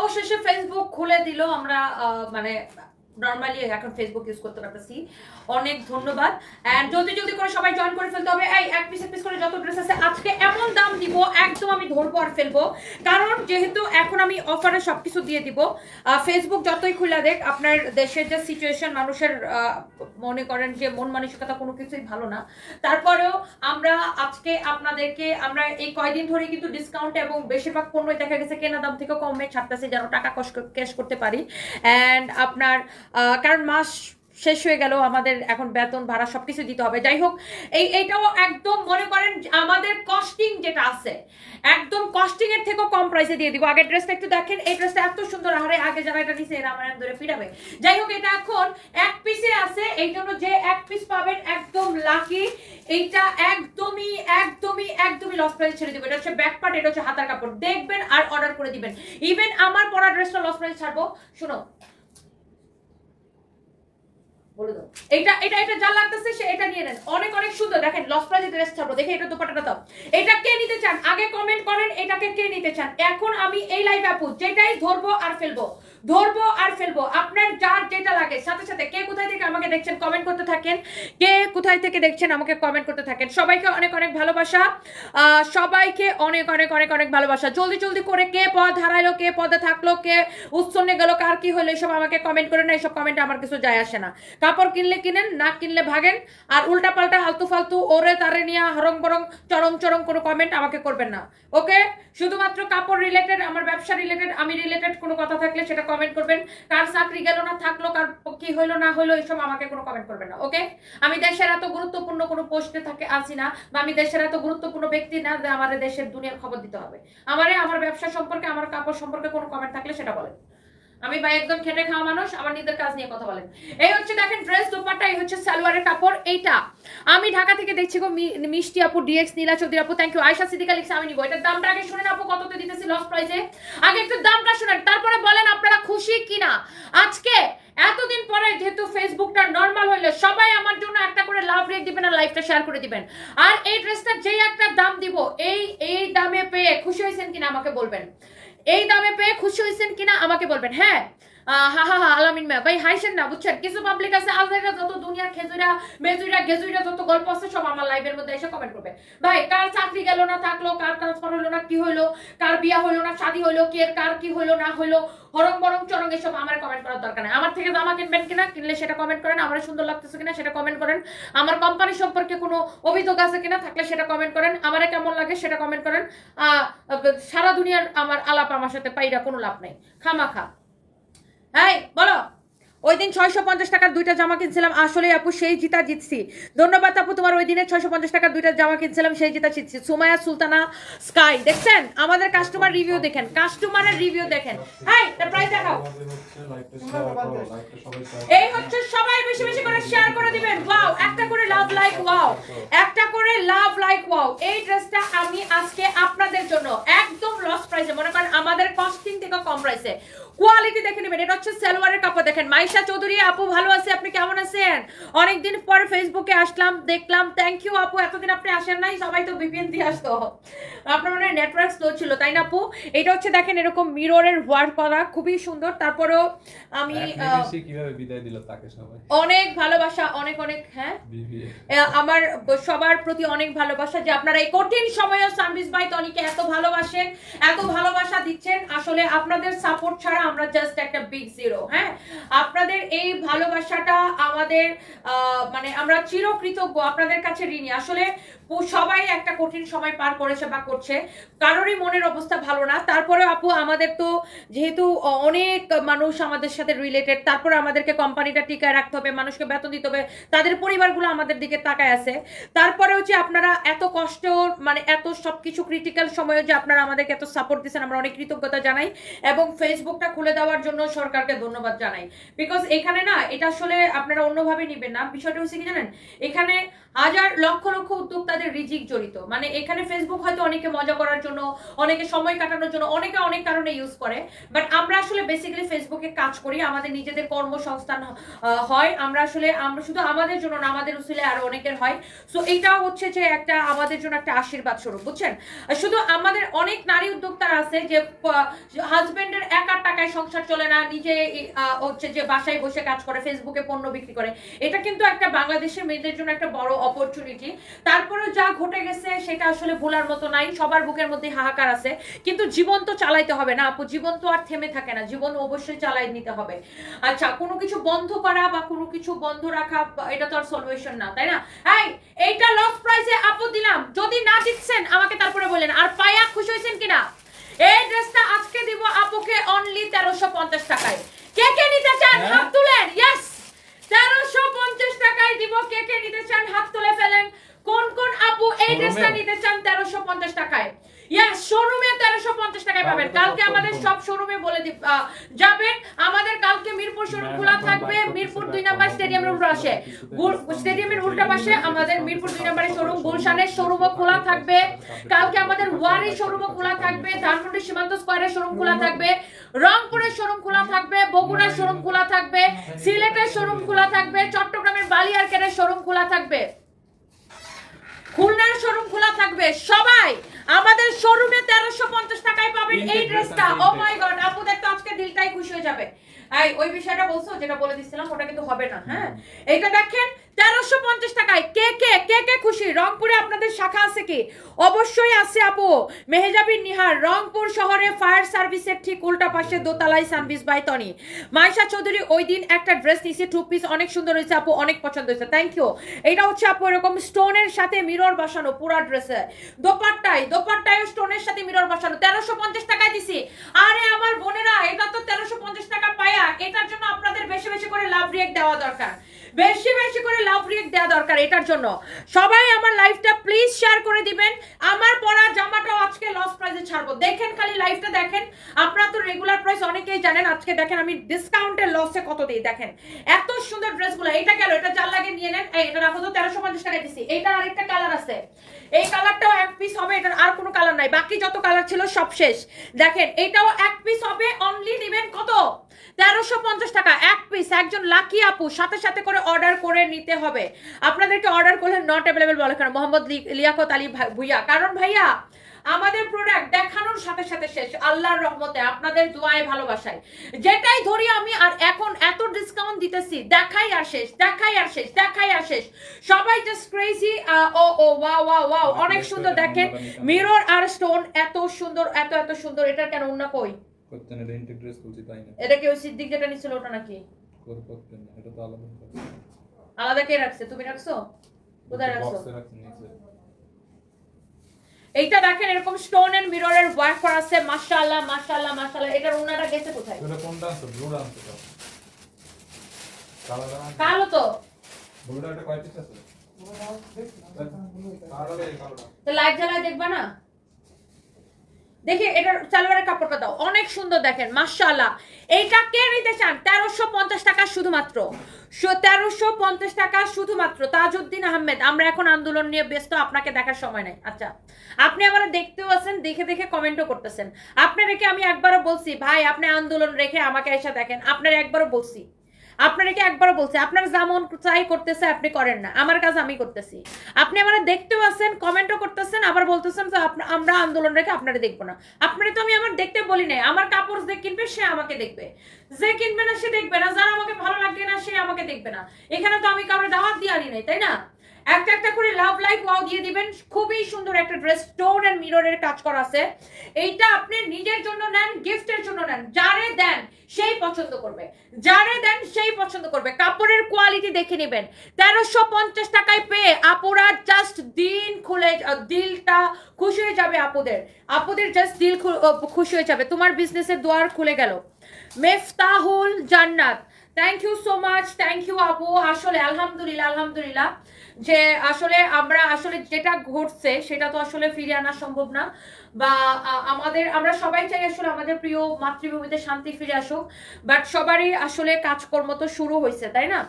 অবশেষে ফেসবুক খুলে দিল আমরা মানে নর্মালি এখন ফেসবুক ইউজ করতে পারতেছি। অনেক ধন্যবাদ। এন্ড জলদি জলদি করে সবাই জয়েন করে ফেলতে হবে। এই এক পিস এক পিস করে যত ড্রেস আছে, আজকে এমন দাম দিব, একদম আমি ধরবো আর ফেলব। কারণ যেহেতু এখন আমি অফারে সবকিছু দিয়ে দিব ফেসবুক যতই খুলে দেখ, আপনার দেশের যে সিচুয়েশন মানুষের মনে করেন যে মন মানসিকতা কোনো কিছুই ভালো না। তারপরেও আমরা আজকে আপনাদেরকে, আমরা এই কয়দিন ধরে কিন্তু ডিসকাউন্ট এবং বেশিরভাগ পণ্যই দেখা গেছে কেনা দাম থেকে কমে ছাড়তেছে, যেন টাকা ক্যাশ করতে পারি। অ্যান্ড আপনার কারণ মাস শেষ হয়ে গেল, আমাদের এখন বেতন ভাড়া সবকিছু দিতে হবে। যাই হোক, এই এইটাও একদম মনে করেন আমাদের কস্টিং যেটা আছে, একদম কস্টিং এর থেকেও কম প্রাইসে দিয়ে দিব। আগের ড্রেসটা একটু দেখেন, এই ড্রেসটা এত সুন্দর আরে আগে যারা এটা নিছে, এরা আমার ধরে ফিরাবে। যাই হোক, এটা এখন এক পিসে আছে, এই জন্য যে এক পিস পাবেন একদম লাকি এইটা একদমই একদমই একদমই লস প্রাইস ছেড়ে দিব। এটা হচ্ছে ব্যাক পার্ট এটা হচ্ছে হাতার কাপড়। দেখবেন আর অর্ডার করে দিবেন। ইভেন আমার পরা ড্রেসটা লস প্রাইস ছাড়বো। শুনো এটা এটা এটা যা লাগতেছে সে এটা নিয়ে নেন। অনেক অনেক সুন্দর। দেখেন ড্রেস দেখে এটা দাও। এটা কে নিতে চান? আগে কমেন্ট করেন, এটাকে কে নিতে চান? এখন আমি এই লাইভ আপু, যেটাই ধরবো আর ফেলব। ধরবো আর ফেলব। আপনার যার যেটা লাগে। সাথে সাথে কে কোথায় থেকে আমাকে দেখছেন কমেন্ট করতে থাকেন। কে কোথায় থেকে দেখছেন, আমাকে কমেন্ট করতে থাকেন। সবাইকে অনেক অনেক ভালোবাসা। সবাইকে অনেক অনেক অনেক অনেক ভালোবাসা। জলদি জলদি করে কে পদ হারাইলো, কে পদে থাকল, কে উচ্ছন্নে গেল, কার কি হলো, এসব আমাকে কমেন্ট করে না, এসব কমেন্ট আমার কিছু যায় আসে না। কাপড় কিনলে কিনেন না কিনলে ভাগেন। আর উল্টা পাল্টা হালতু ফালতু ওরে তারে নিয়ে, হরং বরং, চরম চরম কোনো কমেন্ট আমাকে করবেন না। ওকে? শুধুমাত্র কাপড় রিলেটেড আমার ব্যবসা রিলেটেড আমি রিলেটেড কোনো কথা থাকলে সেটা কমেন্ট করবেন। কার চাকরি গেল না, থাকল, কার কি হইল, না হইল, এইসব আমাকে কোনো কমেন্ট করবেন না ওকে আমি দেশের এত গুরুত্বপূর্ণ কোনো পোস্টে থাকে, আছি না, বা আমি দেশের এত গুরুত্বপূর্ণ ব্যক্তি না, যে আমাদের দেশের দুনিয়ার খবর দিতে হবে। আমারে, আমার ব্যবসা সম্পর্কে, আমার কাপড় সম্পর্কে কোনো কমেন্ট থাকলে সেটা বলেন। আমি ভাই একদম খেটে খাওয়া মানুষ, আমার নিজের কাজ নিয়ে কথা বলেন। এই হচ্ছে দেখেন ড্রেস দোপাট্টা, এই হচ্ছে সালোয়ারের কাপড়, এইটা। আমি ঢাকা থেকে দেখছি গো মিষ্টি আপু ডিএক্স নীলা চৌধুরী আপু থ্যাংক ইউ আয়সা সিদ্দিকা লিখছে, আমি নিবো। এটার দামটা আগে শুনেন আপু কততে দিতেছি লস প্রাইসে আগে একটু দামটা শুনেন, তারপরে বলেন আপনারা খুশি কিনা। আজকে, এতদিন পরে যেহেতু ফেসবুকটা নর্মাল হইলে, সবাই আমার জন্য একটা করে লাভ রেট দিবেন আর লাইভটা শেয়ার করে দিবেন। আর এই ড্রেসটা যেই একটা দাম দিব, এই এই দামে পেয়ে খুশি হয়েছেন কিনা আমাকে বলবেন। এই দামে পেয়ে খুশি হয়েছেন কিনা আমাকে বলবেন। হ্যাঁ হা আলামিন ম্যাম ভাই হাইছেন না, বুঝছেন? কিছু পাবলিক আছে যত দুনিয়ার যত গল্প আছে, সব আমার মধ্যে এসে কমেন্ট করবে। ভাই, কার চাকরি না থাকল, কার না, কি কার বিয়া হলো না কার কি না হলো আমার কমেন্ট করার দরকার আমার থেকে কিনবেন কিনা, কিনলে সেটা কমেন্ট করেন সুন্দর কিনা, সেটা কমেন্ট করেন। আমার কোম্পানি সম্পর্কে কোনো অভিযোগ আছে কিনা, থাকলে সেটা কমেন্ট করেন। আমারে কেমন লাগে, সেটা কমেন্ট করেন। সারা দুনিয়ার আমার আলাপ আমার সাথে পাইরা কোনো লাভ নেই। খামাখা। এই, বলো। ওই দিন ছয়শো পঞ্চাশ টাকার দুইটা জামা কিনছিলাম আসলে আপু সেই জিতা জিতছি। ধন্যবাদ আপু, তোমার ওই দিনে ছয়শো পঞ্চাশ টাকার দুইটা জামা কিনছিলাম, সেই জিতা জিতছি। সুমায়া, সুলতানা, স্কাই, দেখছেন? আমাদের কাস্টমার রিভিউ দেখেন কাস্টমারের রিভিউ দেখেন। এই হচ্ছে সবাই বেশি বেশি করে শেয়ার করে দিবেন। ওয়াও একটা করে লাভ লাইক ওয়াও একটা করে লাভ লাইক ওয়াও এই ড্রেসটা আমি আজকে আপনাদের জন্য একদম লস প্রাইসে মনে করেন আমাদের কস্টিং থেকে কম প্রাইসে কোয়ালিটি দেখে নেবেন। এটা হচ্ছে সালোয়ারের কাপড় দেখেন। মাইশা চৌধুরী আপু ভালো আছে? আপনি কেমন আছেন? অনেকদিন পর ফেসবুকে আসলাম দেখলাম। থ্যাংক ইউ আপু। এতদিন আপনি আসেন নাই সবাই তো বিপিএন দিয়ে আসতো। আপনার মনে হয় নেটওয়ার্ক স্লো ছিল তাই না আপু? এটা হচ্ছে দেখেন এরকম মিররের ওয়ার্ক করা খুবই সুন্দর। তারপরেও আমি কীভাবে বিদায় দিল তাকে সবাই? অনেক ভালোবাসা অনেক অনেক হ্যাঁ? আমার সবার প্রতি অনেক ভালোবাসা। যে আপনারা এই কঠিন সময়ে সার্ভিস বাই টনিকে এত ভালোবাসেন এত ভালোবাসা দিচ্ছেন আসলে আপনাদের সাপোর্ট ছাড়া আমরা জাস্ট একটা বিগ জিরো হ্যাঁ? আপনাদের এই ভালোবাসাটা আমাদের মানে আমরা চিরকৃতজ্ঞ আপনাদের কাছে ঋণী। আসলে সবাই একটা কঠিন সময় পার করেছে বা করছে। কারোরই মনের অবস্থা ভালো না। তারপরে আপু, আমাদের তো যেহেতু অনেক মানুষ আমাদের সাথে রিলেটেড তারপরে আমাদেরকে কোম্পানিটা টিকায় রাখতে হবে, মানুষকে বেতন দিতে হবে, তাদের পরিবারগুলো আমাদের দিকে তাকায় আছে। তারপরে হচ্ছে আপনারা এত কষ্ট মানে এত সব কিছু ক্রিটিক্যাল সময়ে যে আপনারা আমাদেরকে এত সাপোর্ট দিচ্ছেন, আমরা অনেক কৃতজ্ঞতা জানাই এবং ফেসবুকটা খুলে দেওয়ার জন্য সরকারকে ধন্যবাদ জানাই। বিকজ এখানে না, এটা আসলে আপনারা অন্যভাবে নেবেন না। বিষয়টা হচ্ছে কি জানেন? এখানে হাজার লক্ষ লক্ষ উদ্যোক্তা আমাদের রিজিক জড়িত। মানে এখানে ফেসবুক হয়তো অনেকে মজা করার জন্য, অনেকে সময় কাটানোর জন্য, অনেকে অনেক কারণে ইউজ করে। বাট আমরা আসলে বেসিক্যালি ফেসবুকে কাজ করি, আমাদের নিজেদের কর্মসংস্থান হয়। আমরা আসলে, আমরা শুধু আমাদের জন্য না, আমাদের উসিলে আরও অনেকের হয়। সো এইটাও হচ্ছে যে একটা আমাদের জন্য একটা আশীর্বাদ স্বরূপ, বুঝছেন? শুধু আমাদের অনেক নারী উদ্যোক্তারা আছে যে হাজবেন্ডের একার টাকায় সংসার চলে না, নিজে হচ্ছে যে বাসায় বসে কাজ করে ফেসবুকে পণ্য বিক্রি করে। এটা কিন্তু একটা বাংলাদেশের মেয়েদের জন্য একটা বড় অপরচুনিটি তারপরে যা ঘটে গেছে সেটা আসলে ভোলার মতো নাই সবার বুকের মধ্যে হাহাকার আছে। কিন্তু জীবন তো চালাইতে হবে না আপু জীবন তো আর থেমে থাকে না জীবন অবশ্যই চালাই নিতে হবে। আচ্ছা কোনো কিছু বন্ধ করা বা কোনো কিছু বন্ধ রাখা এটা তো আর সলিউশন না তাই না? এই এইটা লস প্রাইসে আপু দিলাম যদি না জিতছেন আমাকে তারপরে বলেন আর পায়া খুশি হয়েছেন কিনা? এই ড্রেসটা আজকে দিব আপুকে অনলি তেরোশো পঞ্চাশ টাকায়। কে কে নিতে চান হ্যাঁ? হাত তুলেন ইয়েস তেরোশো পঞ্চাশ টাকায় দিব কে কে নিতে চান হাত তুলে ফেলেন। কোন কোন আপু এই? ড্রেসটা নিতে চান তেরোশো পঞ্চাশ টাকায়? ইয়েস শোরুমে তেরোশো পঞ্চাশ টাকায় পাবেন। কালকে আমাদের। সব শোরুমে বলে দিব যাবেন। আমাদের কালকে মিরপুর শোরুম খোলা থাকবে। মিরপুর বাইক দুই নাম্বার করতেছে, স্টেডিয়ামের উল্টো পাশে স্টেডিয়ামের উল্টো পাশে আমাদের মিরপুর দুই discount নাম্বারের শোরুম গুলশানের শোরুমও খোলা থাকবে। কালকে আমাদের ওয়ারি শোরুমও খোলা থাকবে। ধানমন্ডি সীমান্ত স্কয়ারের শোরুম খোলা থাকবে। রংপুরের শোরুম খোলা থাকবে। বগুড়ার শোরুম খোলা থাকবে। সিলেটের শোরুম খোলা থাকবে। চট্টগ্রামের বালিয়ারকেরের শোরুম খোলা থাকবে। খুলনার শোরুম খোলা থাকবে। সবাই আমাদের শোরুমে তেরোশো পঞ্চাশ টাকায় পাবেন এই ড্রেসটা ও মাই গড আপু দেখতে আজকে দিলটাই খুশি হয়ে যাবে। এই ওই বিষয়টা বলছো যেটা বলে দিছিলাম ওটা কিন্তু হবে না হ্যাঁ? এইটা দেখেন তেরোশো পঞ্চাশ টাকায়। কে কে কে কে খুশি? রংপুরে আপনাদের শাখা আছে কি? অবশ্যই আছে আপু। মেহেজাবিন নিহার, রংপুর শহরে ফায়ার সার্ভিসের ঠিক উল্টা পাশে দোতলায় বাই তনি। মাইশা চৌধুরী, ওই দিন একটা ড্রেস নিয়েছে টু পিস অনেক সুন্দর হয়েছে আপু, অনেক পছন্দ হয়েছে। থ্যাংক ইউ এটা হচ্ছে আপু এরকম স্টোনের সাথে মিরর বসানো পুরা ড্রেসে দোপাট্টায় দোপাট্টায় স্টোনের সাথে মিরর বসানো। তেরোশো পঞ্চাশ টাকায় দিছি। আরে আমার বোনেরা, এটা তো তেরোশো পঞ্চাশ টাকা পায়া। এটার জন্য আপনাদের বেশি বেশি করে লাভ রিয়েক্ট দেওয়া দরকার। বেশি বেশি করে লাভ রিয়েক্ট দেওয়া দরকার এটার জন্য। সবাই আমার লাইভটা প্লিজ শেয়ার করে দিবেন। আমার পরা জামাটাও আজকে লস প্রাইসে ছাড়বো। দেখেন খালি লাইভটা দেখেন। আপনারা তো রেগুলার প্রাইস অনেকেই জানেন। আজকে দেখেন আমি ডিসকাউন্টের লসে কত দিই, দেখেন। এত সুন্দর ড্রেসগুলো এটা গেল, এটা চার লাগে নিয়ে নেন। এটা রাখো তো তেরোশো পঞ্চাশ টাকা দিছি। এইটার আরেকটা কালার আছে। এই কালারটাও এক পিস হবে, এটার আর কোনো কালার নাই। বাকি যত কালার ছিল সব শেষ। দেখেন, এটাও এক পিস হবে অনলি নেবেন কত? তেরোশো পঞ্চাশ টাকা, এক পিস একজন লাকি আপু, সাথে সাথে করে অর্ডার করে নিতে হবে। আপনাদেরকে অর্ডার করলে নট অ্যাভেলেবেল বলে কেন? মোহাম্মদ লিয়াকত আলী ভাই- ভুইয়া। কারণ ভাইয়া আমাদের প্রোডাক্ট দেখানোর সাথে সাথে শেষ। আল্লাহর রহমতে আপনাদের দোয়ায় ভালোবাসায়। যেটাই ধরি আমি আর এখন এত ডিসকাউন্ট দিতেছি দেখাই আর শেষ দেখাই আর শেষ দেখাই আর শেষ। সবাই just crazy oh oh wow wow wow অনেক সুন্দর দেখেন। মিরর আর স্টোন এত সুন্দর এত এত সুন্দর এটা কেন অন্য কই? করতেন এটা তাই না? এটা কি ওই সিদ্দিক যেটা নিছিল ওটা নাকি? করে করতেন না এটা তো আলাদা আলাদা কে রাখছে? তুমি রাখছো? কোথায় রাখছো? এইটা দেখেন এরকম স্টোন এন্ড মিররের ওয়ার্ক করা আছে। মাশাআল্লাহ মাশাআল্লাহ মাশাআল্লাহ। এটার ওনারা গেছে কোথায়? এটা কোনটা আছে? ব্লুটা আছে তো। কালো কালো কালো তো। ব্লুটা একটা কয় পিস আছে? কালো এই তো লাইট জ্বালায় দেখবা না? দেখে এটার সালোয়ারের কাপড়টা দাও। অনেক সুন্দর দেখেন, মাশাআল্লাহ। এইটা কে নিতে চান? তেরোশো পঞ্চাশ টাকা শুধুমাত্র। তেরোশো পঞ্চাশ টাকা শুধুমাত্র। তাজউদ্দিন আহমেদ, আমরা এখন আন্দোলন নিয়ে ব্যস্ত, আপনাকে দেখার সময় নাই। আচ্ছা আপনি আমার দেখতেও আছেন, দেখে দেখে কমেন্টও করতেছেন। আপনাদেরকে আমি একবারও বলছি, ভাই, আপনি আন্দোলন রেখে আমাকে এসে দেখেন। আপনার একবারও বলছি। আপনাদেরকে একবারও বলছে? আপনার যেমন চাই করতেছে, আপনি করেন না। আমার কাজ আমি করতেছি। আপনি আমার দেখতে পাচ্ছেন কমেন্টও করতেছেন, আবার বলতেছেন যে আমরা আন্দোলন রেখে আপনারা দেখব না। আপনারা তো আমি আমার দেখতে বলি নাই। আমার কাপড় যে কিনবে, সে আমাকে দেখবে। যে কিনবে না, সে দেখবে না। যার আমাকে ভালো লাগবে না, সে আমাকে দেখবে না। এখানে তো আমি কারোর দাওয়াত দিয়ে আনি নাই, তাই না? একটা একটা করে লাভ লাইক ওয়াও দিয়ে দিবেন। খুবই সুন্দর একটা ড্রেস স্টোন এন্ড মিররের কাজ করা আছে। এইটা আপনি নিজের জন্য নেন গিফটের জন্য নেন। যারে দেন, সেই পছন্দ করবে। যারে দেন, সেই পছন্দ করবে। কাপড়ের কোয়ালিটি দেখে নেবেন। তেরোশো পঞ্চাশ টাকায় পেয়ে আপুরা জাস্ট দিন খুলে দিলটা খুশি হয়ে যাবে আপুদের। আপুদের জাস্ট দিল খুশি হয়ে যাবে। তোমার বিজনেসের দুয়ার খুলে গেল। Meftahul Jannat. Thank you so much thank you আপু। আসলে আলহামদুলিল্লাহ আলহামদুলিল্লাহ। যে আসলে আমরা আসলে যেটা ঘটছে, সেটা তো আসলে ফিরে আনা সম্ভব না। বা আমাদের, আমরা সবাই চাই আসলে আমাদের প্রিয় মাতৃভূমিতে শান্তি ফিরে আসুক। বাট সবারই আসলে কাজকর্ম তো শুরু হয়েছে, তাই না?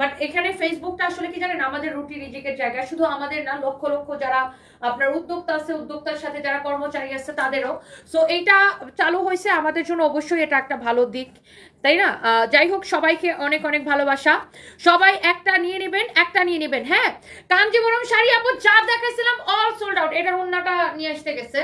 বাট এখানে ফেসবুকটা আসলে কি জানেন? আমাদের রুটি রিজিকের জায়গা শুধু আমাদের না, লক্ষ লক্ষ যারা আপনার উদ্যোক্তা আছে, উদ্যোক্তার সাথে যারা কর্মচারী আছে, তাদেরও। সো এইটা চালু হয়েছে। আমাদের জন্য অবশ্যই এটা একটা ভালো দিক। তাই না? যাই হোক সবাইকে অনেক অনেক ভালোবাসা। সবাই একটা নিয়ে নেবেন একটা নিয়ে নেবেন হ্যাঁ? কাঞ্জিবরম শাড়ি আপু যা দেখাইছিলাম অল সোল্ড আউট এটার অন্যটা নিয়ে আসতে গেছে।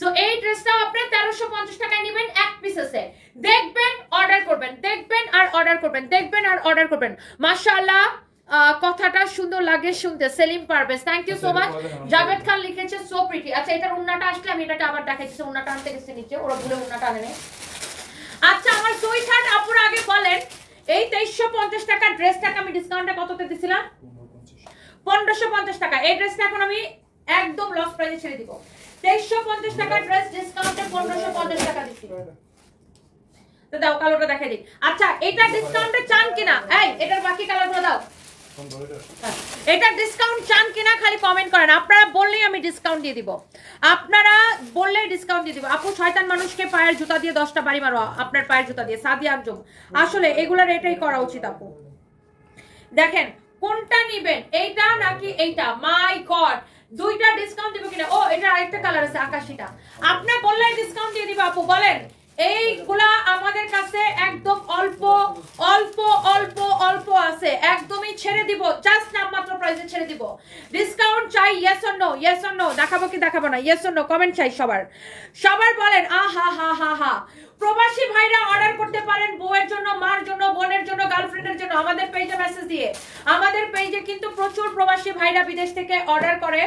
সো এই ড্রেসটাও আপনি তেরোশো পঞ্চাশ টাকায় নেবেন এক পিস আছে দেখবেন অর্ডার করবেন দেখবেন আর অর্ডার করবেন দেখবেন আর অর্ডার করবেন। মাশাআল্লাহ আহ, কথাটা সুন্দর লাগে শুনতে। Selim Parvez thank you so much Javed Khan লিখেছে সো প্রিটি আচ্ছা এটার উন্নাটা আসলে আমি এটাকে আবার দেখাচ্ছি উন্নাটা আনতে গেছে নিচে ওরা ভুলে উন্নাটা আনে। আচ্ছা আমার হার্ট আপুর আগে বলেন, এই তেইশশো পঞ্চাশ টাকার ড্রেসটাকে আমি ডিসকাউন্টে কততে দিছিলাম? পনেরোশো পঞ্চাশ টাকা। এই ড্রেসটা এখন আমি একদম লস প্রাইসে ছেড়ে দিব। তেইশশো পঞ্চাশ টাকার ড্রেস ডিসকাউন্টে পনেরোশো পঞ্চাশ টাকা দিচ্ছি দাও কালোটা দেখাই দিই। আচ্ছা এটা ডিসকাউন্টে চান কিনা? এই, এটার বাকি কালারগুলো দাও। এটা ডিসকাউন্ট চান কিনা খালি কমেন্ট করেন। আপনারা বললেই আমি ডিসকাউন্ট দিয়ে দিব। আপনারা বললেই ডিসকাউন্ট দিয়ে দিব। আপু, শয়তান মানুষকে পায়ের জুতা দিয়ে দশটা বাড়ি মারো, আপনার পায়ের জুতা দিয়ে। সাদিয়া আঞ্জুম, আসলে এগুলার এটাই করা উচিত আপু। দেখেন, কোনটা নিবেন? এইটা নাকি এইটা? মাই গড দুইটা ডিসকাউন্ট দিব কিনা? ও এটা আরেকটা কালার আছে, আকাশিটা। আপনি বললেই ডিসকাউন্ট দিয়ে দিব আপু, বলেন। এইগুলা আমাদের কাছে একদম অল্প অল্প অল্প অল্প আছে। একদমই ছেড়ে দিব। জাস্ট নামমাত্র প্রাইসে ছেড়ে দিব। ডিসকাউন্ট চাই yes or no yes or no দেখাবো কি দেখাবো না? ইয়েস অর নো কমেন্ট চাই সবার। সবার বলেন আ হা হা হা হা। প্রবাসী ভাইরা অর্ডার করতে পারেন বউয়ের জন্য, মার জন্য, বোনের জন্য গার্লফ্রেন্ডের জন্য, আমাদের পেজে মেসেজ দিয়ে। আমাদের পেজে কিন্তু প্রচুর প্রবাসী ভাইরা বিদেশ থেকে অর্ডার করে।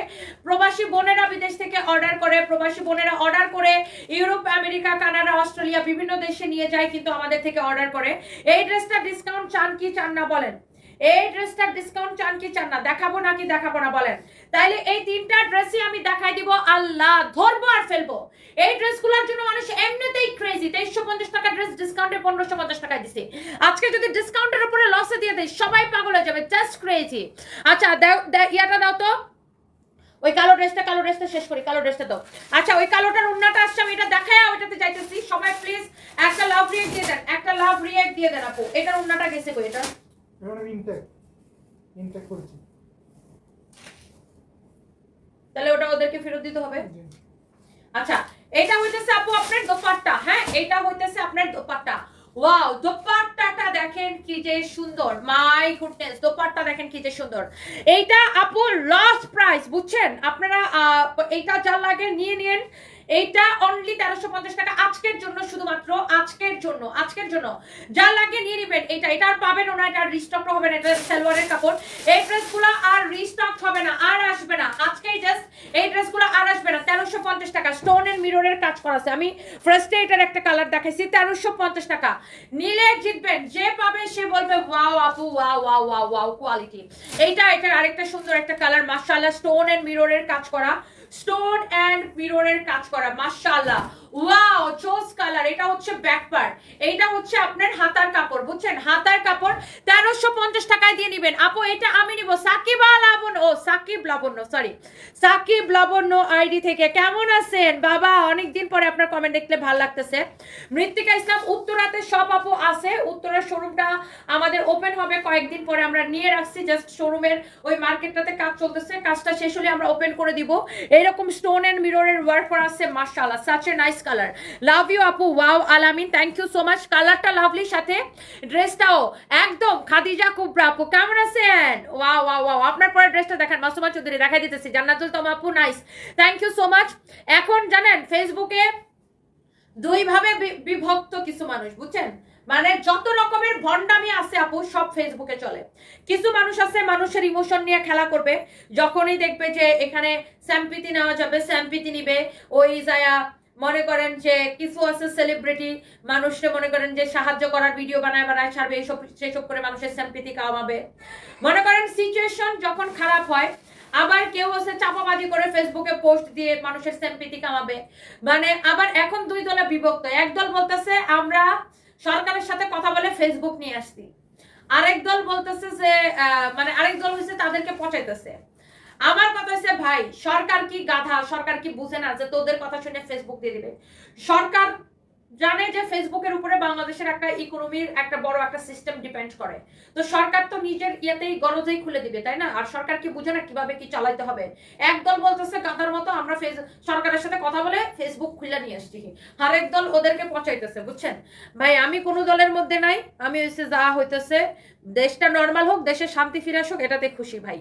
প্রবাসী বোনেরা বিদেশ থেকে অর্ডার করে। প্রবাসী বোনেরা অর্ডার করে ইউরোপ, আমেরিকা, কানাডা, অস্ট্রেলিয়া, বিভিন্ন দেশে নিয়ে যায় কিন্তু আমাদের থেকে অর্ডার করে। এই ড্রেসটা ডিসকাউন্ট চান কি চান না বলেন? এই ড্রেসটার ডিসকাউন্ট চান কি চান না? দেখাবো নাকি দেখাবো না বলেন? তাইলে এই তিনটা ড্রেসই আমি দেখাই দিব। আল্লাহ, ধরবো আর ফেলব। এই ড্রেসগুলোর জন্য মানুষ এমনিতেই ক্রেজি তেইশশো পঞ্চাশ টাকা ড্রেস ডিসকাউন্টে পনেরোশো পঞ্চাশ টাকায় দিছে। আজকে যদি ডিসকাউন্টের উপরে লসে দিয়ে দেয় সবাই পাগল হয়ে যাবে জাস্ট ক্রেজি আচ্ছা ইয়াটা দাও তো। ওই কালো ড্রেসটা কালো ড্রেসটা শেষ করি কালো ড্রেসটা দাও। আচ্ছা ওই কালোটার উন্নাটা আসছে আমি এটা দেখাই ওইটাতে যাইতেছি। সবাই প্লিজ একটা লাভ রিয়েক্ট দিয়ে দেন একটা লাভ রিয়েক্ট দিয়ে দেন আপু। এটার উন্নাটা গেছে কই এটা ইনটেক করেছি। তাহলে ওটা ওদেরকে ফেরত দিতে হবে? আচ্ছা এটা হইতেছে আপু আপনার দোপাট্টা হ্যাঁ? এটা হইতেছে আপনার দোপাট্টা। আজকের জন্য শুধুমাত্র, আজকের জন্য আজকের জন্য। যা লাগে নিয়ে নেবেন। এটা এটা আর পাবেন না, এটা রিস্টক হবে না, এটা সালোয়ারের কাপড়। এই ড্রেসগুলো আর রিস্টক হবে না, আর আসবে না। আজকেই জাস্ট এই ড্রেসগুলো আর আসবে না তেরোশো পঞ্চাশ টাকা স্টোন এন্ড কাজ আমি ফার্স্টে এটার একটা কালার দেখাইছি, তেরোশো পঞ্চাশ টাকা। নিলে জিতবেন যে পাবে সে বলবে ওয়াও আপু ওয়াও ওয়াও ওয়াও কোয়ালিটি এইটা, এটার আরেকটা সুন্দর একটা কালার মার্শাল্লাহ স্টোন এন্ড মিররের কাজ করা। স্টোন এন্ড মিররের কাজ করা, মাশাআল্লাহ। ওয়াও চোস কালার এটা হচ্ছে ব্যাক পার্ট এইটা হচ্ছে আপনার হাতার কাপড়, বুঝছেন? হাতার কাপড় তেরোশো পঞ্চাশ টাকায় দিয়ে নিবেন। আপু, এটা আমি নিব। সাকিব লাবণ্য ও, সাকিব লাবণ্য সরি সাকিব লাবণ্য আইডি থেকে কেমন আছেন? বাবা, অনেকদিন পরে আপনার কমেন্ট দেখলে ভালো লাগতেছে। মৃত্তিকা ইসলাম, উত্তরাতে সব আপু আছে। উত্তরার শোরুমটা আমাদের ওপেন হবে। কয়েকদিন পরে আমরা নিয়ে রাখছি। জাস্ট শোরুমের ওই মার্কেটটাতে কাজ চলতেছে। কাজটা শেষ হলে আমরা ওপেন করে দিব। এরকম স্টোন এন্ড মিররের ওয়ার্ক করা আছে মার্শাল্লাহ such a nice colour love you আপু wow Alamin thank you so much কালারটা লাভলি সাথে ড্রেসটাও একদম খাদিজা কুবরা, আপু। কেমন আছেন? ওয়াও ওয়াও ওয়াও আপনার পরে ড্রেসটা দেখেন। মাসুমা চৌধুরী দেখাই দিতেছি। জান্নাতুল তমা, আপু nice thank you so much এখন জানেন ফেসবুকে দুই ভাবে বি- বিভক্ত কিছু মানুষ, বুঝছেন? মানে যত রকমের ভণ্ডামি আছে, আপু, সব ফেসবুকে চলে। কিছু মানুষ আছে, মানুষের ইমোশন নিয়ে খেলা করবে। যখনই দেখবে যে এখানে স্যাম্পিতি নেওয়া যাবে, স্যাম্পিতি নিবে, ওই যায়া মনে করেন যে কিছু আছে সেলিব্রিটি মানুষকে মনে করেন যে সাহায্য করার ভিডিও বানায় বানায়, ছাড়বে এইসব সেসব করে মানুষের স্যাম্পিতি কামাবে। মনে করেন সিচুয়েশন যখন খারাপ হয়, আবার কেউ হচ্ছে চাপাবাজি করে ফেসবুকে পোস্ট দিয়ে মানুষের স্যাম্পিতি কামাবে। মানে আবার এখন দুই দলে বিভক্ত। এক দল বলতেছে, আমরা সরকারের সাথে কথা বলে ফেসবুক নিয়ে আসছি। আরেক দল বলতেছে যে মানে আরেক দল হচ্ছে তাদেরকে পচাইতেছে। আমার কথা হচ্ছে, ভাই, সরকার কি গাধা? সরকার কি বুঝে না যে তোদের কথা শুনে ফেসবুক দিয়ে দিবে? সরকার জানে যে ফেসবুকের উপরে বাংলাদেশের একটা ইকোনমির একটা বড় একটা সিস্টেম ডিপেন্ড করে। তো সরকার তো নিজের ইয়েতেই গরজেই খুলে দিবে, তাই না? আর সরকার কি বুঝে না কীভাবে কি চালাইতে হবে? একদল বলতেছে, গাধার মতো আমরা সরকারের সাথে কথা বলে ফেসবুক খুলে নিয়ে আসছি। আরেক দল ওদেরকে পচাইতেছে, বুঝছেন? ভাই, আমি কোনো দলের মধ্যে নাই। আমি হচ্ছে যা হইতেছে, দেশটা নর্মাল হোক, দেশে শান্তি ফিরে আসুক এটাতে খুশি, ভাই।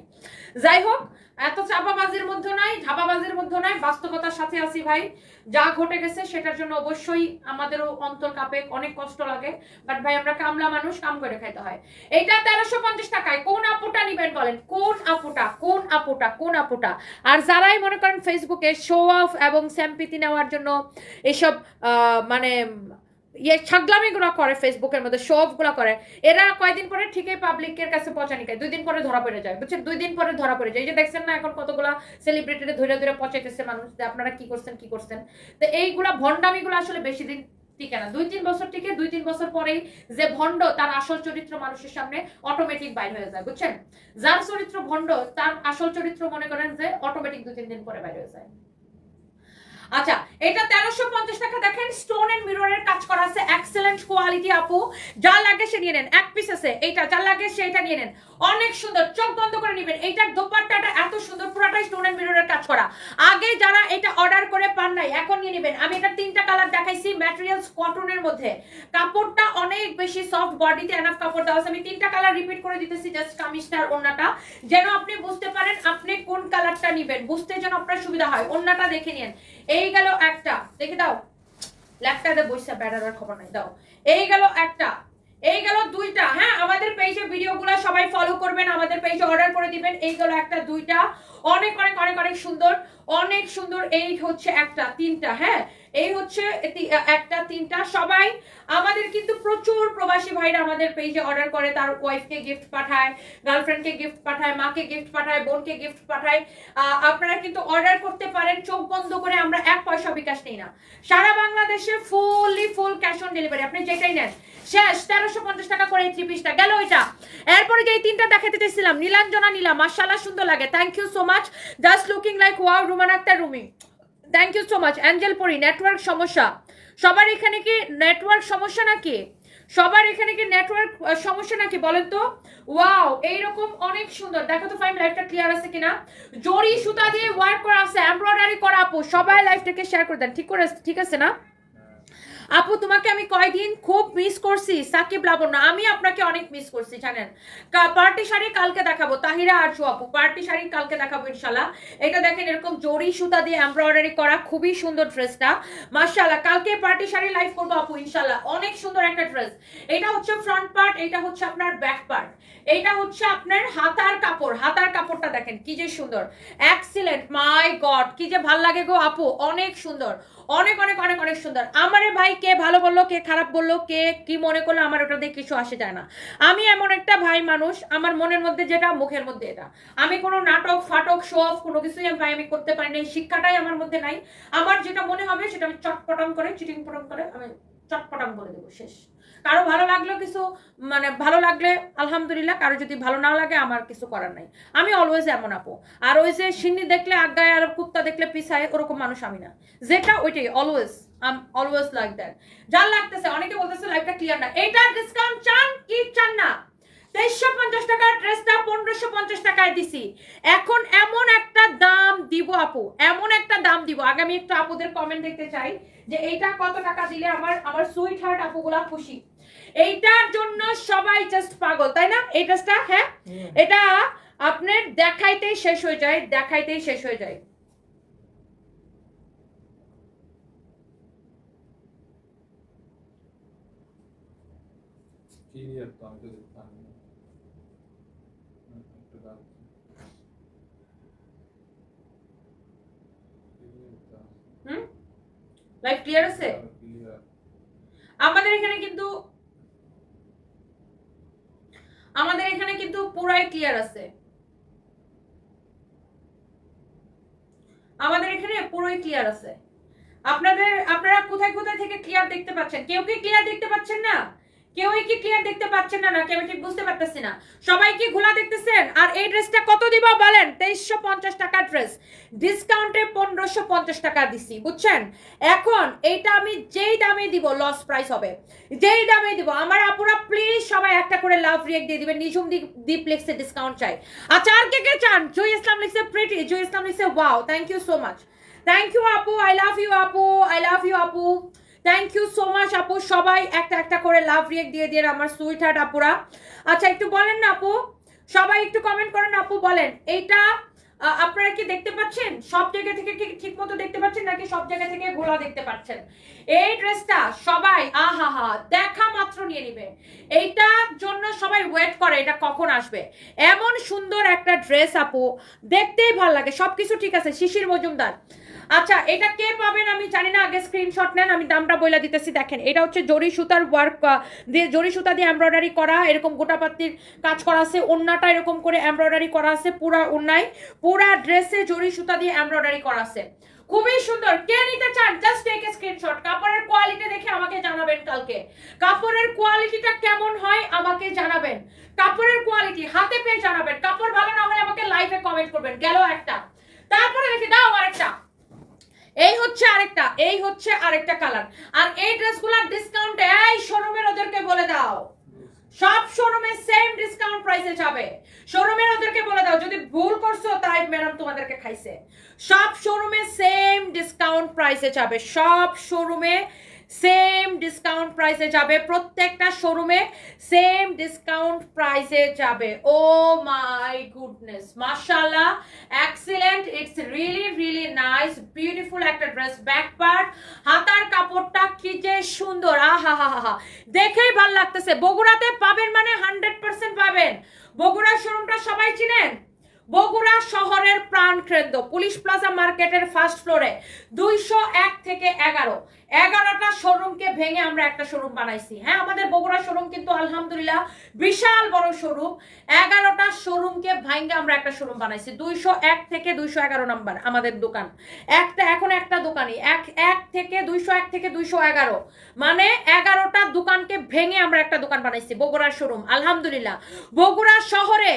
যাই হোক এত চাপাবাজির মধ্যে নাই, ধাপাবাজির মধ্যে নাই, বাস্তবতার সাথে আছি ভাই। যা ঘটে গেছে সেটার জন্য অবশ্যই আমাদেরও অন্তর কাপে, অনেক কষ্ট লাগে। বাট ভাই, আমরা কামলা মানুষ, কাম করে খাইতে হয়। এটা তেরোশো পঞ্চাশ টাকায়, কোন আপুটা নিবেন বলেন? কোন আপুটা কোন আপুটা কোন আপুটা? আর যারাই মনে করেন ফেসবুকে শো অফ এবং স্যাম্পিতি নেওয়ার জন্য এসব মানে ইয়ে ছাগলামি গুলো করে ফেসবুকের মধ্যে শো অফ করে। এরা কয়দিন পরে ঠিকই পাবলিকের কাছে পচানি খায় দুই দিন পরে ধরা পড়ে যায়। বুঝছেন? দুই দিন পরে ধরা পড়ে যায়। এই যে দেখছেন না, এখন কতগুলা সেলিব্রিটি ধরে ধরে পচাইতেছে মানুষ, যে আপনারা কি করছেন কি করছেন? তো এইগুলা ভণ্ডামি গুলো আসলে বেশি দিন টিকে না। দুই তিন বছর টিকে, দুই তিন বছর পরেই যে ভণ্ড, তার আসল চরিত্র মানুষের সামনে অটোমেটিক বাইর হয়ে যায়। বুঝছেন? যার চরিত্র ভণ্ড, তার আসল চরিত্র মনে করেন যে অটোমেটিক দুই তিন দিন পরে বাইর হয়ে যায়। আচ্ছা এটা তেরোশো পঞ্চাশ টাকা। দেখেন স্টোন এন্ড মিররের কাজ করা আছে। এক্সেলেন্ট কোয়ালিটি আপু। যা লাগে সে নিয়ে নেন। এক পিস আছে এইটা। যা লাগে সেটা নিয়ে নেন। অনেক সুন্দর। চোখ বন্ধ করে নেবেন। এইটার দোপাট্টাটা এত সুন্দর। পুরাটাই স্টোন এন্ড মিররের কাজ করা। আগে যারা এটা অর্ডার করে পান নাই, এখন নিয়ে নেবেন। আমি এটা তিনটা কালার দেখাইছি ম্যাটেরিয়ালস কটনের মধ্যে। কাপড়টা অনেক বেশি সফট বডিতে এনাফ কাপড় দেওয়া আছে। আমি তিনটা কালার রিপিট করে দিতেছি জাস্ট কামিজটার ওন্নাটা যেন আপনি বুঝতে পারেন আপনি কোন কালারটা নিবেন। বুঝতে যেন আপনার সুবিধা হয়। ওন্নাটা দেখে নিন এই গেল একটা, দেখে দাও। ল্যাপটাতে বসছে বেড়ার খবর নাই, দাও। এই গেল একটা, এই গেল দুইটা। হ্যাঁ আমাদের পেজে ভিডিওগুলো সবাই ফলো করবেন, আমাদের পেজে অর্ডার করে দিবেন। এই গেল একটা, দুইটা। অনেক অনেক অনেক অনেক সুন্দর। অনেক সুন্দর, এই হচ্ছে একটা, তিনটা হ্যাঁ? এই হচ্ছে একটা, তিনটা। সবাই আমাদের কিন্তু প্রচুর প্রবাসী ভাইরা আমাদের পেজে অর্ডার করে। তার ওয়াইফকে গিফট পাঠায় গার্লফ্রেন্ডকে গিফট পাঠায়, মাকে গিফট পাঠায়, বোনকে গিফট পাঠায়। আপনারা কিন্তু অর্ডার করতে পারেন, চোখ বন্ধ করে আমরা এক পয়সা বিকাশ নেই না। সারা বাংলাদেশে fully full cash on delivery আপনি যেটাই নেন। শেষ, তেরোশো পঞ্চাশ টাকা করে এই থ্রি পিসটা গেল এটা এরপরে যে এই তিনটা দেখাতে চাইছিলাম নীলাঞ্জনা নীলা মার্শাল্লাহ সুন্দর লাগে। Thank you so much just looking like wow Ruman Akter Rumi thank you so much angel পরি নেটওয়ার্ক সমস্যা। সবার এখানে কি নেটওয়ার্ক সমস্যা নাকি? সবার এখানে কি নেটওয়ার্ক সমস্যা নাকি বলেন তো? ওয়াও এইরকম অনেক সুন্দর। দেখো তো ফাইন লাইফটা ক্লিয়ার আছে কিনা? জরি সুতা দিয়ে ওয়ার্ক করা আছে এমব্রয়ডারি করা আপু। সবাই লাইফটাকে শেয়ার করে দেন। ঠিক করে ঠিক আছে না? আপু, তোমাকে আমি কয়দিন খুব মিস করছি। সাকিব লাবণ্য, আমি আপনাকে অনেক মিস করছি, জানেন? পার্টি শাড়ি কালকে দেখাবো। তাহিরা আর আপু, পার্টি শাড়ি কালকে দেখাবো ইনশাল্লাহ এটা দেখেন, এরকম জরি সুতা দিয়ে এমব্রয়ডারি করা, খুবই সুন্দর ড্রেসটা। মার্শাল্লাহ কালকে পার্টি শাড়ি লাইভ করব আপু ইনশাল্লাহ অনেক সুন্দর একটা ড্রেস। এটা হচ্ছে ফ্রন্ট পার্ট এটা হচ্ছে আপনার ব্যাক পার্ট এটা হচ্ছে আপনার হাতার কাপড়। হাতার কাপড়টা দেখেন, কি যে সুন্দর। এক্সিলেন্ট মাই গড কি যে ভালো লাগে গো আপু, অনেক সুন্দর। অনেক অনেক অনেক অনেক সুন্দর। আমারে ভাই কে ভালো বলল, কে খারাপ বলল, কে কি মনে করল, আমার ওটা দিয়ে কিছু আসে যায় না। আমি এমন একটা ভাই মানুষ, আমার মনের মধ্যে যেটা, মুখের মধ্যে এটা। আমি কোনো নাটক, ফাটক শো অফ কোনো কিছুই ভাই, আমি করতে পারি না এই শিক্ষাটাই আমার মধ্যে নাই। আমার যেটা মনে হবে সেটা আমি চটপটাম করে চিটিং পটম করে আমি চটপটাম করে দেবো, শেষ। কারও ভালো লাগলেও কিছু মানে ভালো লাগলে আলহামদুলিল্লাহ, কারও যদি ভালো না লাগে, আমার কিছু করার নাই। আমি অলওয়েজ এমন আপু। আর ওই যে সিন্নি দেখলে আগায় আর কুত্তা দেখলে পিছায়, ওরকম মানুষ আমি না। যেটা ওইটাই always um always like that যার লাগতেছে, অনেকে বলতেছে লাইফটা ক্লিয়ার না। এইটা ডিসকাউন্ট চান কি চান না? তেইশশো পঞ্চাশ টাকার ড্রেসটা পনেরোশো পঞ্চাশ টাকায় দিছি। এখন এমন একটা দাম দিব আপু, এমন একটা দাম দিব। আগে আমি একটু আপুদের কমেন্ট দেখতে চাই যে এইটা কত টাকা দিলে আমার আমার সুইট হার্ট আপুগুলা খুশি। এইটার জন্য সবাই জাস্ট পাগল তাই না? এই ড্রেসটা হ্যাঁ? এটা আপনার দেখাইতেই শেষ হয়ে যায় দেখাইতেই শেষ হয়ে যায়। লাইফ ক্লিয়ার আছে? আমাদের এখানে কিন্তু আমাদের এখানে কিন্তু পুরাই ক্লিয়ার আছে। আমাদের এখানে পুরোই ক্লিয়ার আছে। আপনাদের, আপনারা কোথায় কোথায় থেকে ক্লিয়ার দেখতে পাচ্ছেন? কেউ কি ক্লিয়ার দেখতে পাচ্ছেন না? কেউই কি ক্লিয়ার দেখতে পাচ্ছেন না নাকি আমি ঠিক বুঝতে পারতেছি না। সবাই কি ঘোলা দেখতেছেন? আর এই ড্রেসটা কত দিব বলেন? তেইশশো পঞ্চাশ টাকা ড্রেস ডিসকাউন্টে পনেরোশো পঞ্চাশ টাকা দিছি, বুঝছেন? এখন এইটা আমি যেই দামে দিব লস প্রাইস হবে। যেই দামে দিব, আমার আপুরা প্লিজ সবাই একটা করে লাভ রিয়েক্ট দিয়ে দিবেন, নিজুম দীপ লিখছে ডিসকাউন্ট চাই। আচ্ছা আর কে কে চান? জয় ইসলাম লিখছে প্রিটি জয় ইসলাম লিখছে wow thank you so much thank you আপু আই লাভ ইউ আপু আই লাভ ইউ আপু। থ্যাংক ইউ সো মাচ আপু। সবাই একটা একটা করে লাভ রিয়েক্ট দিয়ে দিয়ে আমার সুইট হার্ট আপুরা। আচ্ছা একটু বলেন না আপু। সবাই একটু কমেন্ট করেন আপু, বলেন। এইটা আপনারা কি দেখতে পাচ্ছেন? সব জায়গা থেকে কি ঠিক মতো দেখতে পাচ্ছেন, নাকি সব জায়গা থেকে ঘোলা দেখতে পাচ্ছেন? এই ড্রেসটা সবাই, আহা হা, দেখা মাত্র নিয়ে নিবে। এইটার জন্য সবাই ওয়েট করে, এটা কখন আসবে। এমন সুন্দর একটা ড্রেস আপু, দেখতেই ভালো লাগে। সবকিছু ঠিক আছে। শিশির মজুমদার আচ্ছা এটা কে পাবেন আমি জানি না, আগে স্ক্রিনশট নেন, আমি দামটা বইলা দিতেছি, দেখেন, এটা হচ্ছে জরি সুতার ওয়ার্ক দিয়ে জরি সুতা দিয়ে এমব্রয়ডারি করা, এরকম গোটাপাত্তির কাজ করা আছে, ওন্নাটা এরকম করে এমব্রয়ডারি করা আছে, পুরা ওন্নায়, পুরা ড্রেসে জরি সুতা দিয়ে এমব্রয়ডারি করা আছে। খুবই সুন্দর, কে নিতে চান? জাস্ট টেক এ স্ক্রিনশট কাপড়ের কোয়ালিটি দেখে আমাকে জানাবেন কালকে। কাপড়ের কোয়ালিটিটা কেমন হয় আমাকে জানাবেন। কাপড়ের কোয়ালিটি হাতে পেয়ে জানাবেন, কাপড় ভালো না হলে আমাকে লাইভে কমেন্ট করবেন, গেল একটা। তারপরে দেখি, দাও আরেকটা। এই হচ্ছে আরেকটা, এই হচ্ছে আরেকটা কালার আর এই ড্রেসগুলোর ডিসকাউন্ট এই শোরুমের ওদেরকে বলে দাও। সব শোরুমে সেম ডিসকাউন্ট প্রাইসে যাবে। শোরুমের ওদেরকে বলে দাও, যদি ভুল করছ তাই ম্যাডাম তোমাদেরকে খাইছে। সব শোরুমে সেম ডিসকাউন্ট প্রাইসে যাবে। সব শোরুমে সেম ডিসকাউন্ট প্রাইসে যাবে প্রত্যেকটা শোরুমে সেম ডিসকাউন্ট প্রাইসে যাবে। ও মাই গুডনেস মাশাআল্লাহ excellent it's really really nice beautiful একটা ড্রেস ব্যাক পার্ট হাতার কাপড়টা কি যে সুন্দর আহা হা হা হা দেখেই ভালো লাগতেছে, বগুড়াতে পাবেন মানে হান্ড্রেড পার্সেন্ট পাবেন। বগুড়া শোরুমটা সবাই চিনেন? বগুড়া শহরের প্রাণ কেন্দ্র। পুলিশ প্লাজা মার্কেটের ফার্স্ট ফ্লোরে দুইশো এক থেকে এগারো। এগারোটা শোরুমকে ভেঙে আমরা একটা শোরুম বানাইছি। হ্যাঁ আমাদের বগুড়া শোরুম কিন্তু আলহামদুলিল্লাহ বিশাল বড় শোরুম এগারোটা শোরুমকে ভাঙ্গে আমরা একটা শোরুম বানাইছি। দুইশো এক থেকে দুইশো এগারো নাম্বার আমাদের দোকান। একটা, এখন একটা দোকানই। এক এক থেকে দুইশো এক থেকে দুইশো এগারো। মানে এগারোটা দোকানকে ভেঙে আমরা একটা দোকান বানাইছি বগুড়া শোরুম আলহামদুলিল্লাহ। বগুড়া শহরে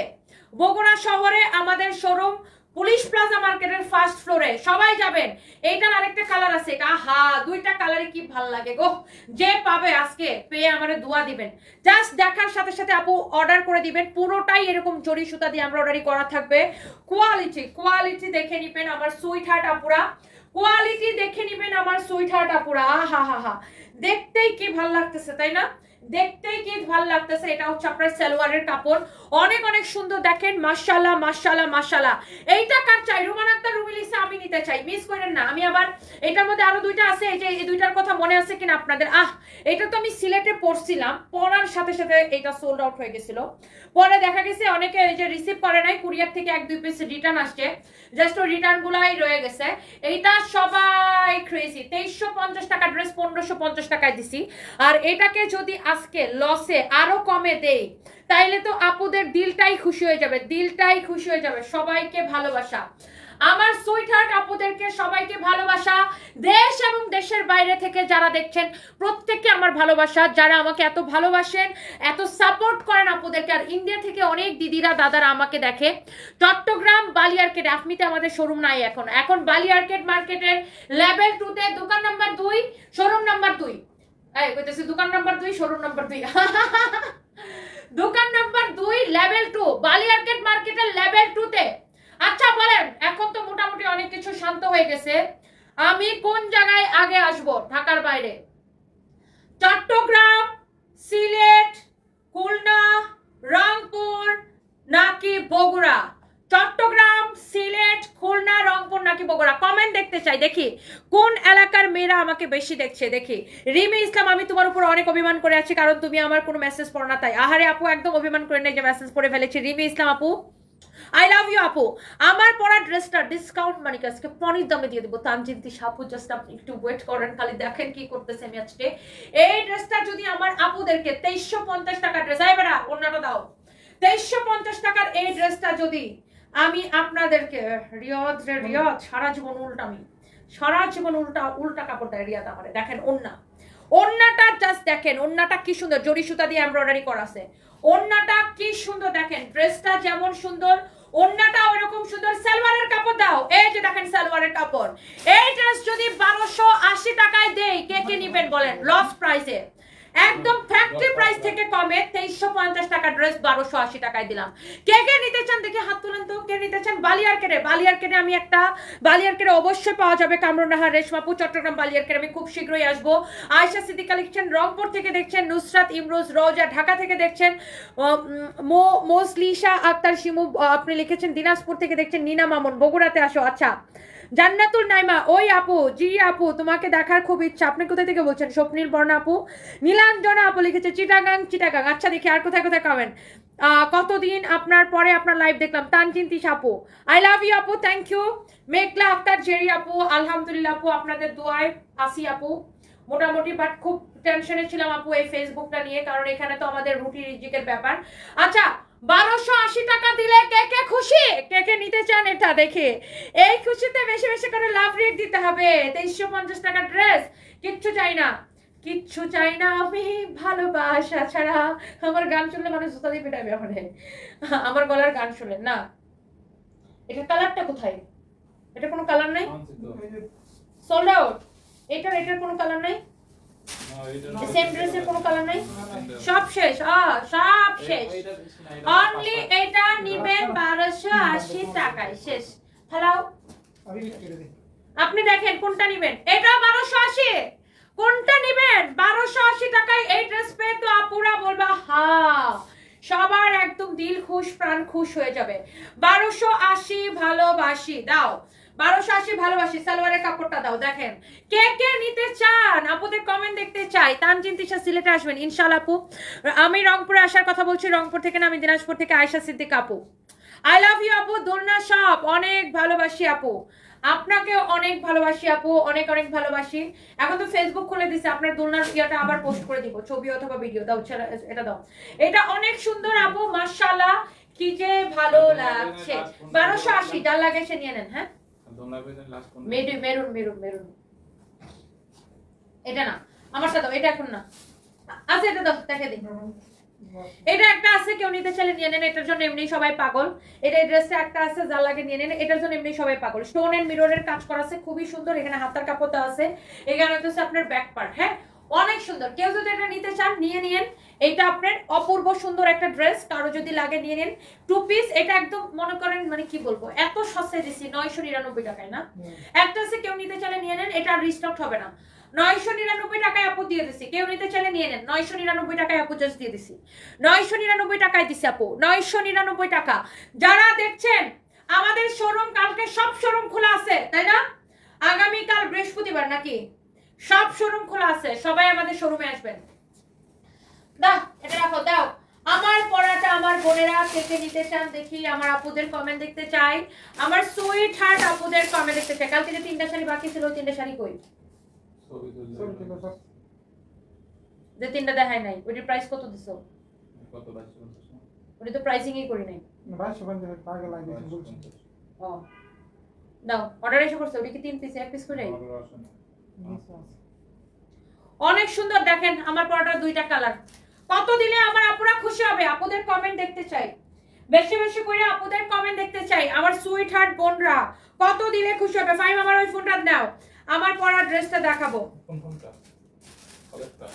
বগুড়া শহরে আমাদের শোরুম পুলিশ প্লাজা মার্কেটের ফার্স্ট ফ্লোরে সবাই যাবেন। এইটার আরেকটা কালার আছে। এটা হা দুইটা কালারে কি ভালো লাগে গো। যে পাবে আজকে, পেয়ে আমারে দোয়া দিবেন। জাস্ট দেখার সাথে সাথে আপু অর্ডার করে দিবেন। পুরোটাই এরকম জরি সুতা দিয়ে এমব্রয়ডারি করা থাকবে। কোয়ালিটি কোয়ালিটি দেখে নিবেন আমার সুইট হার্ট আপুরা। কোয়ালিটি দেখে নিবেন আমার সুইট হার্ট আপুরা। আহা, হা হা। দেখতেই কি ভালো লাগতেছে, তাই না? দেখতেই কি ভালো লাগতেছে? এটা হচ্ছে আপনার সালোয়ারের কাপড়। অনেক অনেক সুন্দর দেখেন। মাসালা মাসালা মাসালা এইটা কার চাই? রুমান আক্তার রুমিলিসা আমি নিতে চাই। মিস করেন না। আমি আবার এটার মধ্যে আরও দুইটা আছে। এই যে, এই দুইটার কথা মনে আছে কিনা আপনাদের? আহ, এটা তো আমি সিলেটে পড়ছিলাম। পড়ার সাথে সাথে এটা সোল্ড আউট হয়ে গেছিল। পরে দেখা গেছে অনেকে এই যে রিসিভ করে নাই কুরিয়ার থেকে এক, দুই পিস রিটার্ন আসছে। জাস্ট ওই রিটার্ন গুলাই রয়ে গেছে। এইটা সবাই ক্রেজি তেইশশো পঞ্চাশ টাকা ড্রেস পনেরোশো পঞ্চাশ টাকায় দিছি। আর এটাকে যদি আজকে লসে আরও কমে দেই, তাইলে তো আপুদের দিলটাই খুশি হয়ে যাবে, দিলটাই খুশি হয়ে যাবে। সবাইকে ভালোবাসা। আমার সুইট হার্ট আপুদেরকে সবাইকে ভালোবাসা। দেশ এবং দেশের বাইরে থেকে যারা দেখছেন, প্রত্যেককে আমার ভালোবাসা। যারা আমাকে এত ভালোবাসেন, এত সাপোর্ট করেন আপুদেরকে, আর ইন্ডিয়া থেকে অনেক দিদিরা, দাদারা আমাকে দেখে। চট্টগ্রাম বালিয়ারকেট আপনিতে আমাদের শোরুম নাই এখন। এখন বালিয়ারকেট মার্কেটের লেভেল টুতে দোকান নাম্বার দুই শোরুম নাম্বার দুই। দোকান নাম্বার দুই শোরুম নাম্বার দুই। দোকান নাম্বার দুই লেভেল টু বালিয়ারকেট মার্কেটের লেভেল টুতে আচ্ছা বলেন, এখন তো মোটামুটি অনেক কিছু শান্ত হয়ে গেছে। আমি কোন জায়গায় আগে আসব? ঢাকার বাইরে। চট্টগ্রাম, সিলেট, খুলনা, রংপুর, নাকি বগুড়া? চট্টগ্রাম, সিলেট, খুলনা, রংপুর, নাকি বগুড়া? কমেন্ট দেখতে চাই, দেখি। কোন এলাকার মেয়েরা আমাকে বেশি দেখছে? দেখি। রিমি ইসলাম, আমি তোমার উপর অনেক অভিমান করে আছি, কারণ তুমি আমার কোনো মেসেজ পড়ো না তাই। আহারে আপু, একদম অভিমান করে নেই যে মেসেজ পড়ে ফেলেছি। রিমি ইসলাম আপু। আই লাভ ইউ আপু আমার পরা ড্রেসটা ডিসকাউন্ট মানে কি আজকে পনির দামে দিয়ে দেবো। তানজিন্তি সাপু জাস্ট আপনি একটু ওয়েট করেন, খালি দেখেন কি করতেছে আমি আজকে এই ড্রেসটা যদি আমার আপুদেরকে তেইশশো পঞ্চাশ টাকা ড্রেস আই বেড়া অন্যটা দাও। তেইশশো পঞ্চাশ টাকার এই ড্রেসটা যদি আমি আপনাদেরকে, রিয়দ রে, রিয়দ, সারা জীবন উল্টামি সারা জীবন উল্টা উল্টা কাপড় দেয় রিয়াদ আমারে। দেখেন ওন্না ওন্নাটা জাস্ট দেখেন ওন্নাটা কি সুন্দর জরি সুতা দিয়ে এমব্রয়ডারি করা আছে। ওন্নাটা কি সুন্দর দেখেন, ড্রেসটা যেমন সুন্দর ওন্নাটা ওরকম সুন্দর। সালোয়ারের কাপড় দাও। এই যে দেখেন সালোয়ারের কাপড়। এই ড্রেস যদি বারোশো আশি টাকায় দেয় কে কে নিবেন বলেন? লস প্রাইসে একদম ফ্যাক্টরি প্রাইস থেকে কমে তেইশশো পঞ্চাশ টাকা ড্রেস বারোশো আশি টাকায় দিলাম। কে কে নিতে চান দেখে হাত তুলেন তো। কে নিতে চান বালিয়ার কেটে বালিয়ার কেটে আমি একটা বালিয়ার কেটে অবশ্যই পাওয়া যাবে কামরুনাহার রেশমাপু, চট্টগ্রাম বালিয়ার কেটে আমি খুব শীঘ্রই আসব। আয়সা সিদ্দি কালেকশন রংপুর থেকে দেখছেন, নুসরাত ইমরোজ রোজা ঢাকা থেকে দেখছেন মো, মোসলিশা আক্তার শিমু আপনি লিখেছেন, দিনাজপুর থেকে দেখছেন, নিনা মামুন, বগুড়াতে আসো। আচ্ছা জান্নাতুল নাইমা, ওই আপু, জি আপু, তোমাকে দেখার খুব ইচ্ছা। আপনি কোথায় থেকে বলছেন? স্বপ্নীল বর্ণা আপু। নীলাঞ্জনা আপু লিখেছে, চিটাগাং চিটাগাং। আচ্ছা দেখি আর কোথায় কোথায় কমেন্ট কতদিন আপনার পরে আপনার লাইভ দেখলাম? তানজিন তিস আপু আই লাভ ইউ আপু thank you Meghla Akter Jerry আপু, আলহামদুলিল্লাহ আপু, আপনাদের দোয়ায় আসি আপু। মোটামুটি বাট খুব টেনশনে ছিলাম আপু এই ফেসবুকটা নিয়ে, কারণ এখানে তো আমাদের রুটি রিজিকের ব্যাপার। আচ্ছা বারোশো আশি টাকা দিলে কে কে খুশি? কে কে নিতে চান এটা দেখে। এই খুশিতে বেশি বেশি করে লাভ রেট দিতে হবে। তেইশশো পঞ্চাশ টাকা ড্রেস কিচ্ছু চাই না। কিচ্ছু চাই না আমি ভালোবাসা ছাড়া। আমার গান শুনলে মানুষ জুতা দিয়ে পেটাবে আমাদের আমার গলার গান শুনলেন না। এটা কালারটা কোথায়? এটা কোনো কালার নাই? সোল্ড আউট এটার এটার কোনো কালার নাই? সেম ড্রেসের কোনো কালার নাই? সব শেষ সব শেষ। অনলি এটা নিবেন বারোশো আশি টাকায়, শেষ। দিই আপনি দেখেন কোনটা নিবেন। এটা বারোশো আশি। কোনটা নিবেন? বারোশো আশি টাকায় এই ড্রেস পেয়ে তো আপুরা বলবা, হা। সবার একদম দিল খুশ, প্রাণ খুশ হয়ে যাবে। বারোশো আশি ভালোবাসি। দাও। বারোশো আশি ভালোবাসি, সালোয়ারের কাপড়টা দাও, দেখেন। কে কে নিতে চান? আপুদের কমেন্ট দেখতে চাই। তানজিন, তিশা সিলেটে আসবেন ইনশাল্লাহ আপু। আমি রংপুরে আসার কথা বলছি, রংপুর থেকে না, আমি দিনাজপুর থেকে আয়সা সিদ্দিক আপু। আই লাভ ইউ আপু, দোলনা সব, অনেক ভালোবাসি আপু। আপনাকে অনেক ভালোবাসি আপু, অনেক অনেক ভালোবাসি। এখন তো ফেসবুক খুলে দিছে, আপনার দোলনার ইয়াটা আবার পোস্ট করে দিব, ছবি অথবা ভিডিও দাও এটা দাও। এটা অনেক সুন্দর আপু, মাশাআল্লাহ, কি যে ভালো লাগছে। বারোশো আশি, যার লাগে সে নিয়ে নেন হ্যাঁ? এটা দাও দেখে এটা একটা আছে, কেউ নিতে চাইলে নিয়ে নেন, এটার জন্য সবাই পাগল। এটা এই একটা আছে নিয়ে নেন, এটার জন্য এমনি সবাই পাগল। কাজ করা আছে, খুবই সুন্দর, এখানে হাতার কাপড় দেওয়া আছে। এখানে হচ্ছে আপনার ব্যাক পার্ট হ্যাঁ? অনেক সুন্দর। কেউ যদি এটা নিতে চান নিয়ে নিন এটা আপনার অপূর্ব সুন্দর একটা ড্রেস। কারও যদি লাগে নিয়ে নিন। টু পিস এটা একদম মনে করেন মানে কি বলব এত সস্তায় দিছি নয়শো নিরানব্বই টাকায় না? একটা আছে কেউ নিতে চাইলে নিয়ে নেন এটা রিস্টক হবে না। নয়শো নিরানব্বই টাকায় আপু দিয়ে দিছি। কেউ নিতে চাইলে নিয়ে নেন। নয়শো নিরানব্বই টাকায় আপু জাস্ট দিয়ে দিছি। নয়শো নিরানব্বই টাকায় দিছি আপু। নয়শো নিরানব্বই টাকা। যারা দেখছেন আমাদের শোরুম কালকে সব শোরুম খোলা আছে তাই না? আগামীকাল বৃহস্পতিবার নাকি? সব শোরুম খোলা আছে সবাই আমাদের শোরুমে আসবেন। দাও এটা রাখো দাও। আমার পড়াটা আমার বোনেরা থেকে নিতে চান দেখি আমার আপুদের কমেন্ট দেখতে চাই। আমার সুইট হার্ট আপুদের কমেন্ট দেখতে চাই। কালকে যে তিনটা শাড়ি বাকি ছিল ওই তিনটা শাড়ি কই? যে তিনটা দেখায় নাই ওইটার প্রাইস কত দিছো? কত ওটা তো প্রাইসিংই করি নাই। ও। দাও অর্ডার এসে করছে ওটা কি তিন পিস এক পিস করে? অনেক সুন্দর, দেখেন আমার পরোটার দুইটা কালার কত দিলে আমার আপুরা খুশি হবে? আপুদের কমেন্ট দেখতে চাই। বেশি বেশি করে আপুদের কমেন্ট দেখতে চাই। আমার সুইট হার্ট বোনরা, কত দিলে খুশি হবে? ফাইম আমার ওই ফোনটা নাও। আমার পরা ড্রেসটা দেখাবো। কোন ফোনটা? কলেজটা?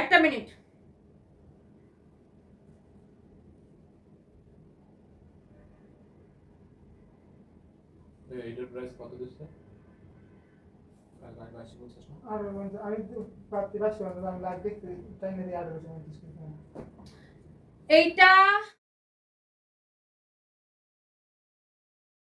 একটা মিনিট এই এইটার প্রাইস কত দিচ্ছে আর আর বাইশশো পঞ্চাশ না? আর বলছে, আমি তো প্রাপ্তি বাইশশো পঞ্চাশ আমি লাইভ দেখতে টাইমে দিয়ে আঠারোশো দিচ্ছে? এইটা